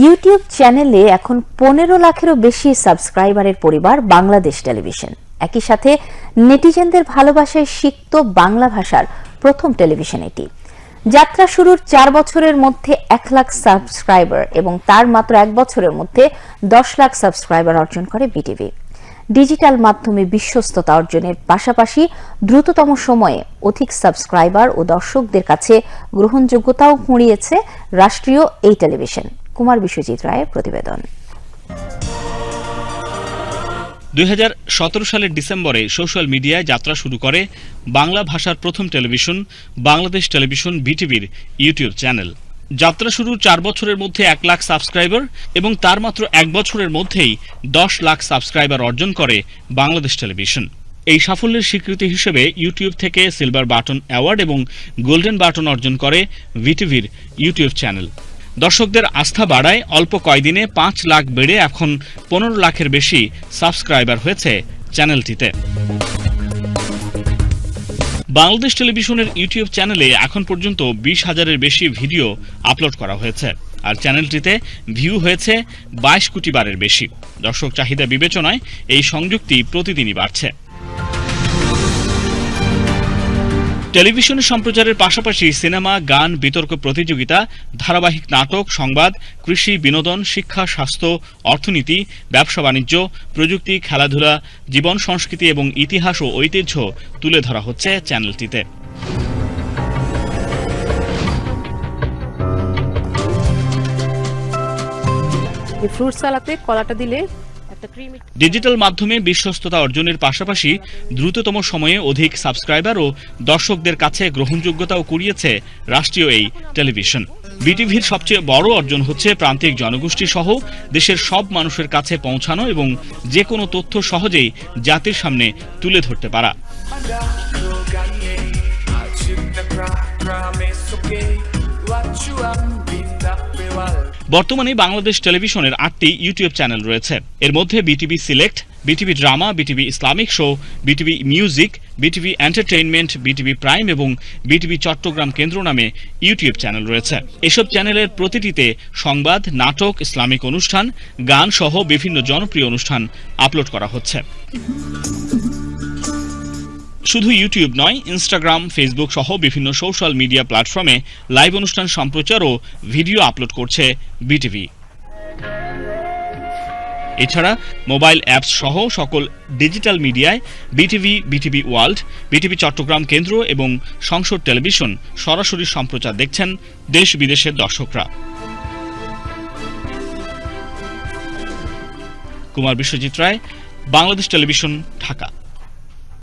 YouTube চ্যানেলে এখন পনেরো লাখেরও বেশি সাবস্ক্রাইবারের পরিবার বাংলাদেশ টেলিভিশন। একই সাথে নেটিজেনদের ভালোবাসায় সিক্ত বাংলা ভাষার প্রথম টেলিভিশন এটি। যাত্রা শুরুর চার বছরের মধ্যে এক লাখ সাবস্ক্রাইবার এবং তার মাত্র এক বছরের মধ্যে দশ লাখ সাবস্ক্রাইবার অর্জন করে বিটিভি। ডিজিটাল মাধ্যমে বিশ্বস্ততা অর্জনের পাশাপাশি দ্রুততম সময়ে অধিক সাবস্ক্রাইবার ও দর্শকদের কাছে গ্রহণযোগ্যতাও কুড়িয়েছে রাষ্ট্রীয় এই টেলিভিশন। কুমার বিশ্বজিৎ রায়ের প্রতিবেদন। দুই হাজার সতেরো সালের ডিসেম্বরে সোশ্যাল মিডিয়ায় যাত্রা শুরু করে বাংলা ভাষার প্রথম টেলিভিশন, বাংলাদেশ টেলিভিশন বিটিভির ইউটিউব চ্যানেল। যাত্রা শুরুর চার বছরের মধ্যে এক লাখ সাবস্ক্রাইবার এবং তার মাত্র এক বছরের মধ্যেই দশ লাখ সাবস্ক্রাইবার অর্জন করে বাংলাদেশ টেলিভিশন। এই সাফল্যের স্বীকৃতি হিসেবে ইউটিউব থেকে সিলভার বাটন অ্যাওয়ার্ড এবং গোল্ডেন বাটন অর্জন করে ভিটিভির ইউটিউব চ্যানেল। দর্শকদের আস্থা বাড়ায় অল্প কয়দিনে পাঁচ লাখ বেড়ে এখন পনেরো লাখের বেশি সাবস্ক্রাইবার হয়েছে চ্যানেলটিতে। বাংলাদেশ টেলিভিশনের ইউটিউব চ্যানেলে এখন পর্যন্ত বিশ হাজারের বেশি ভিডিও আপলোড করা হয়েছে, আর চ্যানেলটিতে ভিউ হয়েছে বাইশ কোটি বারের বেশি। দর্শক চাহিদা বিবেচনায় এই সংযুক্তি প্রতিদিনই বাড়ছে। টেলিভিশনে সম্প্রচারের পাশাপাশি সিনেমা, গান, বিতর্ক প্রতিযোগিতা, ধারাবাহিক নাটক, সংবাদ, কৃষি, বিনোদন, শিক্ষা, স্বাস্থ্য, অর্থনীতি, ব্যবসা, বাণিজ্য, প্রযুক্তি, খেলাধুলা, জীবন, সংস্কৃতি এবং ইতিহাস ও ঐতিহ্য তুলে ধরা হচ্ছে চ্যানেলটিতে। ফ্রুট সালাতে কলাটা দিলে ডিজিটাল মাধ্যমে বিশ্বস্ততা অর্জনের পাশাপাশি দ্রুততম সময়ে অধিক সাবস্ক্রাইবার ও দর্শকদের কাছে গ্রহণযোগ্যতাও কুড়িয়েছে রাষ্ট্রীয় এই টেলিভিশন। বিটিভির সবচেয়ে বড় অর্জন হচ্ছে প্রান্তিক জনগোষ্ঠী সহ দেশের সব মানুষের কাছে পৌঁছানো এবং যে কোনো তথ্য সহজেই জাতির সামনে তুলে ধরতে পারা। বর্তমানে বাংলাদেশ টেলিভিশনের আটটি ইউটিউব চ্যানেল রয়েছে। এর মধ্যে BTV select, BTV drama, BTV Islamic show, BTV music, BTV entertainment, BTV prime এবং বিটিভি চট্টগ্রাম কেন্দ্র নামে ইউটিউব চ্যানেল রয়েছে। এসব চ্যানেলের প্রতিটিতে সংবাদ, নাটক, ইসলামিক অনুষ্ঠান, গান সহ বিভিন্ন জনপ্রিয় অনুষ্ঠান আপলোড করা হচ্ছে। শুধু ইউটিউব নয় ইনস্টাগ্রাম ফেসবুক সহ বিভিন্ন সোশ্যাল মিডিয়া প্ল্যাটফর্মে লাইভ অনুষ্ঠান সম্প্রচার ও ভিডিও আপলোড করছে বিটিভি এছাড়া মোবাইল অ্যাপস সহ সকল ডিজিটাল মিডিয়ায় BTV BTV world BTV Chattogram কেন্দ্র এবং সংসদ টেলিভিশন সরাসরি সম্প্রচার দেখছেন দেশ বিদেশের দর্শকরা। কুমার বিশ্বজিৎ রায়, বাংলাদেশ টেলিভিশন ঢাকা।